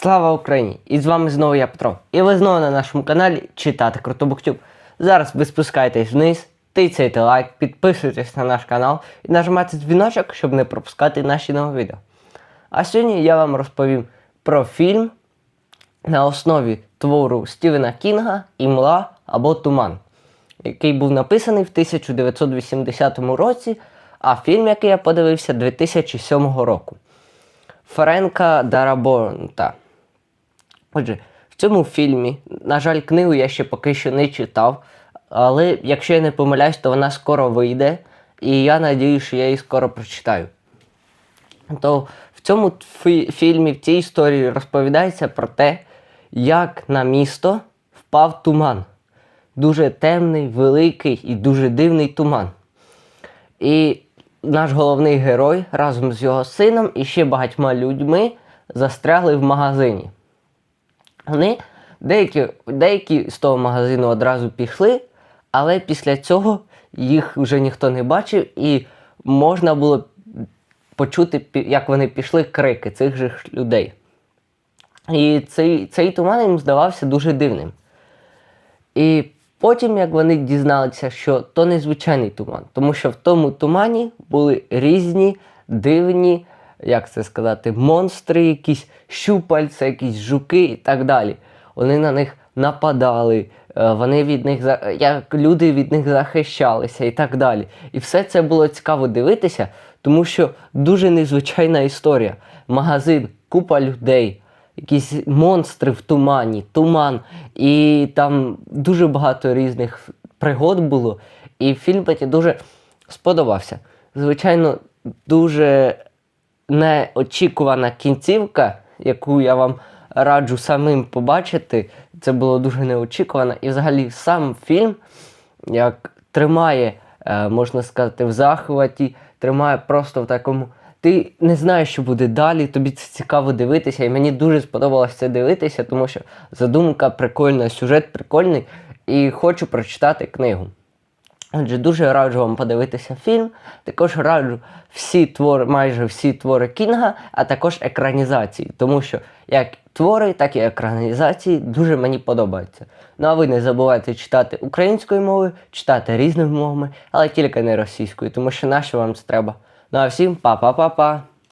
Слава Україні! І з вами знову я Петро. І ви знову на нашому каналі Читати Круто Буктюб. Зараз ви спускаєтесь вниз, тицяйте лайк, підписуйтесь на наш канал і нажимайте дзвіночок, щоб не пропускати наші нові відео. А сьогодні я вам розповім про фільм на основі твору Стівена Кінга Імла або Туман, який був написаний в 1980 році, а фільм, який я подивився 2007 року. Френка Дарабонта. Отже, в цьому фільмі, на жаль, книгу я ще поки що не читав, але якщо я не помиляюсь, то вона скоро вийде, і я надію, що я її скоро прочитаю. То в цьому фі- фільмі, в цій історії розповідається про те, як на місто впав туман. Дуже темний, великий і дуже дивний туман. І наш головний герой разом з його сином і ще багатьма людьми застрягли в магазині. Вони деякі, деякі з того магазину одразу пішли, але після цього їх вже ніхто не бачив, і можна було почути, як вони пішли крики цих же людей. І цей, цей туман їм здавався дуже дивним. І потім, як вони дізналися, що то не звичайний туман, тому що в тому тумані були різні дивні, як це сказати, монстри, якісь щупальця, якісь жуки і так далі. Вони на них нападали, е, вони від них як люди від них захищалися і так далі. І все це було цікаво дивитися, тому що дуже незвичайна історія. Магазин, купа людей якісь монстри в тумані, туман. І там дуже багато різних пригод було. І фільм мені дуже сподобався. Звичайно, дуже неочікувана кінцівка, яку я вам раджу самим побачити. Це було дуже неочікувано. І взагалі сам фільм як тримає, е, можна сказати, в захваті, тримає просто в такому. Ти не знаєш, що буде далі, тобі це цікаво дивитися, і мені дуже сподобалось це дивитися, тому що задумка прикольна, сюжет прикольний, і хочу прочитати книгу. Отже, дуже раджу вам подивитися фільм. Також раджу всі твори, майже всі твори Кінга, а також екранізації, тому що як твори, так і екранізації дуже мені подобаються. Ну а ви не забувайте читати українською мовою, читати різними мовами, але тільки не російською, тому що нащо вам це треба. Ну а всім па-па-па-па!